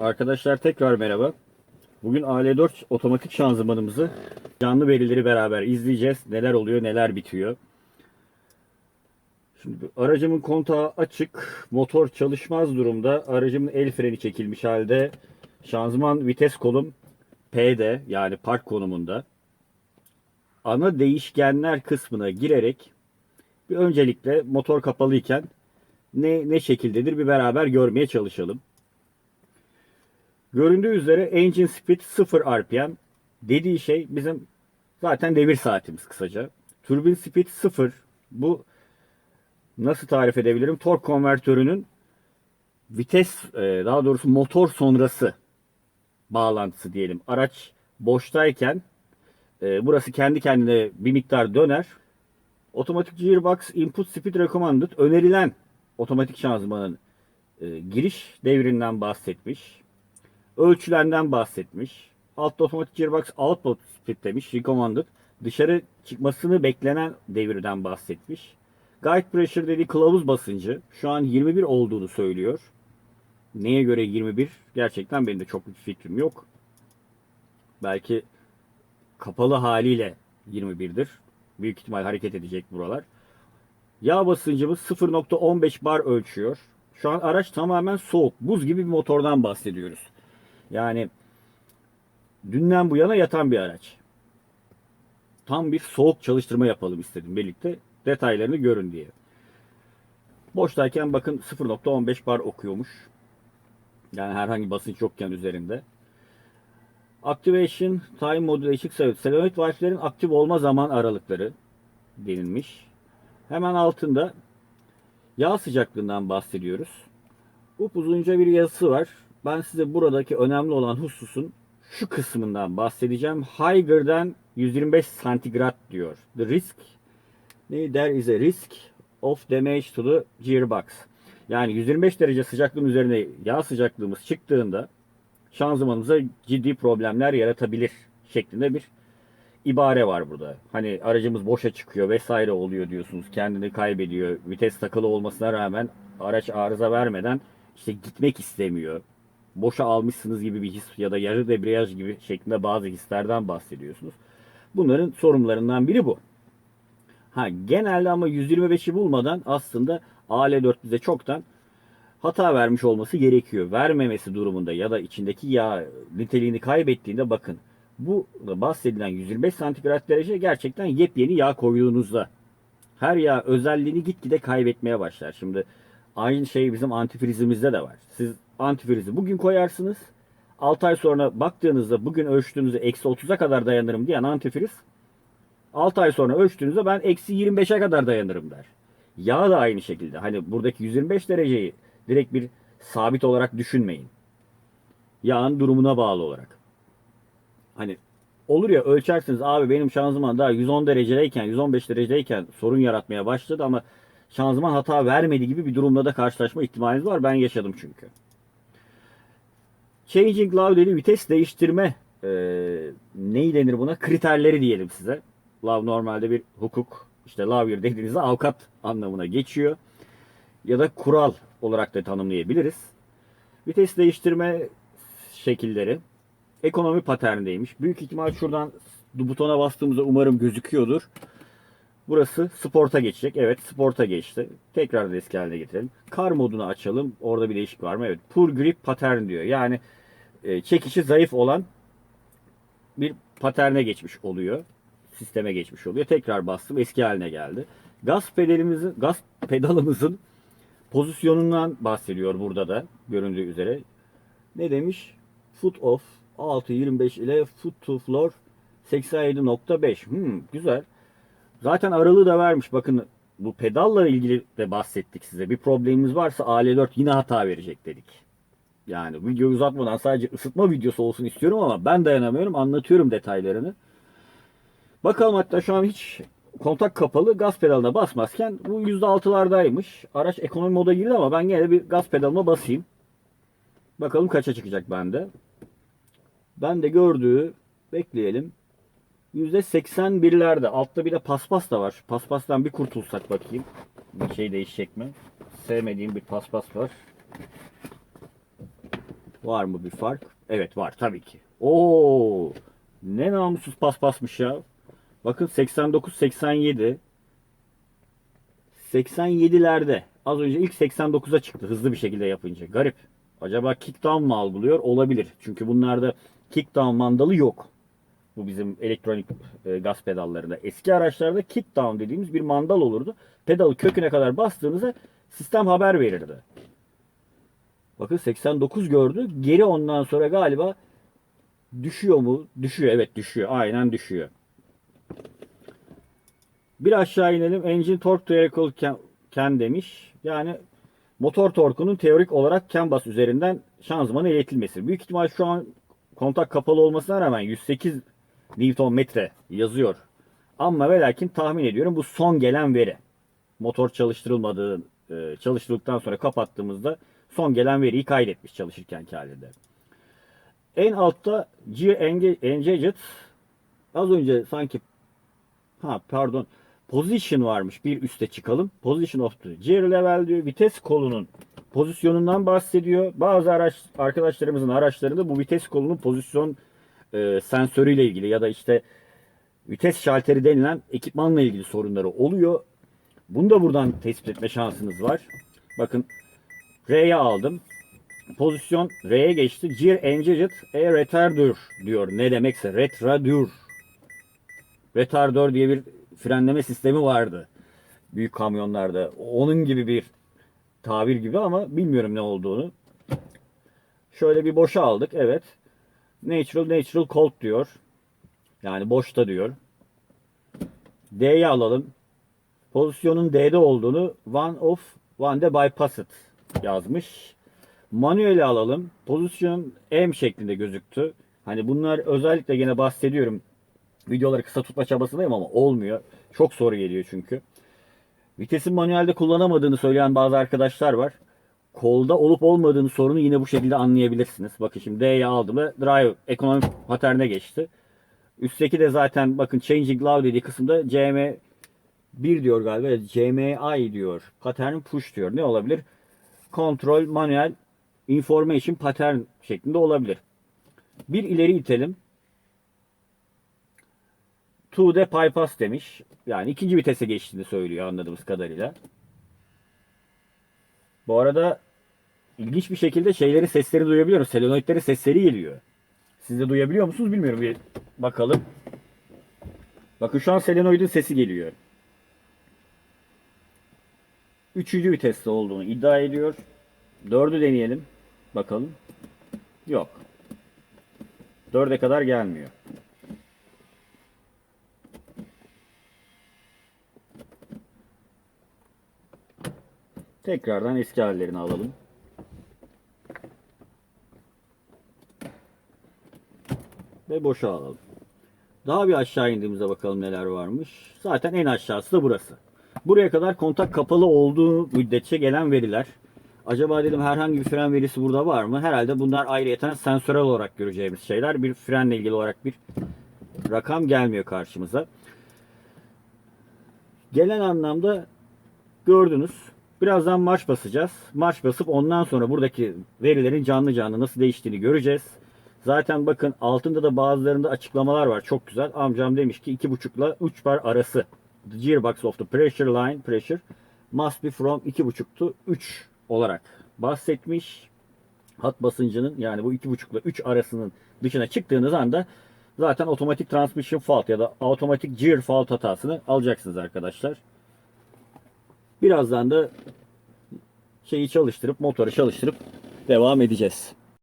Arkadaşlar tekrar merhaba. Bugün AL4 otomatik şanzımanımızı canlı verileri beraber izleyeceğiz. Neler oluyor, neler bitiyor. Şimdi aracımın kontağı açık. Motor çalışmaz durumda. Aracımın el freni çekilmiş halde. Şanzıman vites kolum P'de yani park konumunda. Ana değişkenler kısmına girerek bir öncelikle motor kapalıyken ne ne şekildedir bir beraber görmeye çalışalım. Göründüğü üzere engine speed 0 RPM dediği şey bizim zaten devir saatimiz kısaca. Turbin speed 0 bu nasıl tarif edebilirim? Tork konvertörünün vites e, daha doğrusu motor sonrası bağlantısı diyelim. Araç boştayken e, burası kendi kendine bir miktar döner. Otomatik gearbox input speed recommended önerilen otomatik şanzımanın e, giriş devrinden bahsetmiş. Ölçülenden bahsetmiş. Altta otomatik gearbox output speed demiş. Recommended. Dışarı çıkmasını beklenen devirden bahsetmiş. Guide pressure dediği kılavuz basıncı şu an 21 olduğunu söylüyor. Neye göre 21? Gerçekten benim de çok bir fikrim yok. Belki kapalı haliyle 21'dir. Büyük ihtimal hareket edecek buralar. Yağ basıncımız 0.15 bar ölçüyor. Şu an araç tamamen soğuk. Buz gibi bir motordan bahsediyoruz. Yani dünden bu yana yatan bir araç. Tam bir soğuk çalıştırma yapalım istedim birlikte. Detaylarını görün diye. Boştayken bakın 0.15 bar okuyormuş. Yani herhangi basınç yokken üzerinde. Activation Time modu değişik sebep. Selenoid valflerin aktif olma zaman aralıkları denilmiş. Hemen altında yağ sıcaklığından bahsediyoruz. Upuzunca bir yazısı var. Ben size buradaki önemli olan hususun şu kısmından bahsedeceğim. Higher than 125 santigrat diyor. The risk there is a risk of damage to the gearbox. Yani 125 derece sıcaklığın üzerine yağ sıcaklığımız çıktığında şanzımanımıza ciddi problemler yaratabilir şeklinde bir ibare var burada. Hani aracımız boşa çıkıyor vesaire oluyor diyorsunuz. Kendini kaybediyor. Vites takılı olmasına rağmen araç arıza vermeden işte gitmek istemiyor. Boşa almışsınız gibi bir his ya da yarı debriyaj gibi şeklinde bazı hislerden bahsediyorsunuz. Bunların sorunlarından biri bu. Ha genelde ama 125'i bulmadan aslında AL4 bize çoktan hata vermiş olması gerekiyor. Vermemesi durumunda ya da içindeki yağ niteliğini kaybettiğinde bakın bu bahsedilen 125 santigrat derece gerçekten yepyeni yağ koyduğunuzda her yağ özelliğini gitgide kaybetmeye başlar. Şimdi aynı şey bizim antifrizimizde de var. Siz antifrizi bugün koyarsınız. 6 ay sonra baktığınızda bugün ölçtüğünüzde eksi 30'a kadar dayanırım diyen antifriz 6 ay sonra ölçtüğünüzde ben eksi 25'e kadar dayanırım der. Yağ da aynı şekilde. Hani buradaki 125 dereceyi direkt bir sabit olarak düşünmeyin. Yağın durumuna bağlı olarak. Hani olur ya ölçersiniz abi benim şanzıman daha 110 derecedeyken 115 derecedeyken sorun yaratmaya başladı ama şanzıman hata vermedi gibi bir durumla da karşılaşma ihtimaliniz var. Ben yaşadım çünkü. Changing law dedi vites değiştirme e, neyi denir buna? Kriterleri diyelim size. Law normalde bir hukuk işte lawyer dediğinizde avukat anlamına geçiyor. Ya da kural olarak da tanımlayabiliriz. Vites değiştirme şekilleri ekonomi paterndeymiş. Büyük ihtimal şuradan butona bastığımızda umarım gözüküyordur. Burası sporta geçecek. Evet sporta geçti. Tekrar da eski haline getirelim. Kar modunu açalım. Orada bir değişik var mı? Evet. Poor grip pattern diyor. Yani e, çekişi zayıf olan bir paterne geçmiş oluyor. Sisteme geçmiş oluyor. Tekrar bastım. Eski haline geldi. Gaz pedalimizin gaz pedalımızın pozisyonundan bahsediyor burada da göründüğü üzere. Ne demiş? Foot off 6.25 ile foot to floor 87.5. Hmm, güzel. Zaten aralığı da vermiş. Bakın bu pedalla ilgili de bahsettik size. Bir problemimiz varsa AL4 yine hata verecek dedik. Yani videoyu uzatmadan sadece ısıtma videosu olsun istiyorum ama ben dayanamıyorum. Anlatıyorum detaylarını. Bakalım hatta şu an hiç kontak kapalı gaz pedalına basmazken bu %6'lardaymış. Araç ekonomi moda girdi ama ben gene bir gaz pedalına basayım. Bakalım kaça çıkacak bende. Ben de gördüğü bekleyelim. %81'lerde. Altta bir de paspas da var. Paspastan bir kurtulsak bakayım. Bir şey değişecek mi? Sevmediğim bir paspas var. Var mı bir fark? Evet var tabii ki. Oo! Ne namussuz paspasmış ya. Bakın 89 87 87'lerde az önce ilk 89'a çıktı hızlı bir şekilde yapınca. Garip. Acaba kickdown mı algılıyor? Olabilir. Çünkü bunlarda kickdown mandalı yok. Bu bizim elektronik e, gaz pedallarında. Eski araçlarda kickdown dediğimiz bir mandal olurdu. Pedalı köküne kadar bastığınızda sistem haber verirdi. Bakın 89 gördü. Geri ondan sonra galiba düşüyor mu? Düşüyor. Evet düşüyor. Aynen düşüyor. Bir aşağı inelim. Engine torque theoretical can, demiş. Yani motor torkunun teorik olarak CAN bas üzerinden şanzımana iletilmesi. Büyük ihtimal şu an kontak kapalı olmasına rağmen 108 Newton metre yazıyor. Ama ve lakin tahmin ediyorum bu son gelen veri. Motor çalıştırılmadığı e, çalıştırıldıktan sonra kapattığımızda son gelen veriyi kaydetmiş çalışırken halinde. En altta Enga- Engaged az önce sanki ha pardon position varmış. Bir üste çıkalım. Position of the gear level diyor. Vites kolunun pozisyonundan bahsediyor. Bazı araç arkadaşlarımızın araçlarında bu vites kolunun pozisyon e, sensörüyle ilgili ya da işte vites şalteri denilen ekipmanla ilgili sorunları oluyor. Bunu da buradan tespit etme şansınız var. Bakın R'ye aldım. Pozisyon R'ye geçti. Gear engaged a retarder diyor. Ne demekse retarder. Retarder diye bir frenleme sistemi vardı. Büyük kamyonlarda. Onun gibi bir tabir gibi ama bilmiyorum ne olduğunu. Şöyle bir boşa aldık. Evet. Natural natural cold diyor. Yani boşta diyor. D'ye alalım. Pozisyonun D'de olduğunu one of one de bypassed yazmış. Manuel'i alalım. Pozisyon M şeklinde gözüktü. Hani bunlar özellikle gene bahsediyorum. Videoları kısa tutma çabasındayım ama olmuyor. Çok soru geliyor çünkü. Vitesin manuelde kullanamadığını söyleyen bazı arkadaşlar var. Kolda olup olmadığını sorunu yine bu şekilde anlayabilirsiniz. Bakın şimdi D'ye aldım ve drive ekonomik paterne geçti. Üstteki de zaten bakın changing love dediği kısımda CM 1 diyor galiba. CMI diyor. Pattern push diyor. Ne olabilir? Control, manuel, information, pattern şeklinde olabilir. Bir ileri itelim. To the bypass demiş. Yani ikinci vitese geçtiğini söylüyor anladığımız kadarıyla. Bu arada ilginç bir şekilde şeyleri sesleri duyabiliyorum. Selenoidlerin sesleri geliyor. Siz de duyabiliyor musunuz bilmiyorum. Bir bakalım. Bakın şu an selenoidin sesi geliyor. Üçüncü viteste olduğunu iddia ediyor. Dördü deneyelim. Bakalım. Yok. Dörde kadar gelmiyor. Tekrardan eski hallerini alalım. Ve boşa alalım. Daha bir aşağı indiğimizde bakalım neler varmış. Zaten en aşağısı da burası. Buraya kadar kontak kapalı olduğu müddetçe gelen veriler. Acaba dedim herhangi bir fren verisi burada var mı? Herhalde bunlar ayrıyeten sensörel olarak göreceğimiz şeyler. Bir frenle ilgili olarak bir rakam gelmiyor karşımıza. Gelen anlamda gördünüz. Birazdan marş basacağız. Marş basıp ondan sonra buradaki verilerin canlı canlı nasıl değiştiğini göreceğiz. Zaten bakın altında da bazılarında açıklamalar var. Çok güzel. Amcam demiş ki 2.5 ile 3 bar arası. The gearbox of the pressure line pressure must be from 2.5 to 3 olarak bahsetmiş. Hat basıncının yani bu 2.5 ile 3 arasının dışına çıktığınız anda zaten otomatik transmission fault ya da otomatik gear fault hatasını alacaksınız arkadaşlar. Birazdan da şeyi çalıştırıp motoru çalıştırıp devam edeceğiz.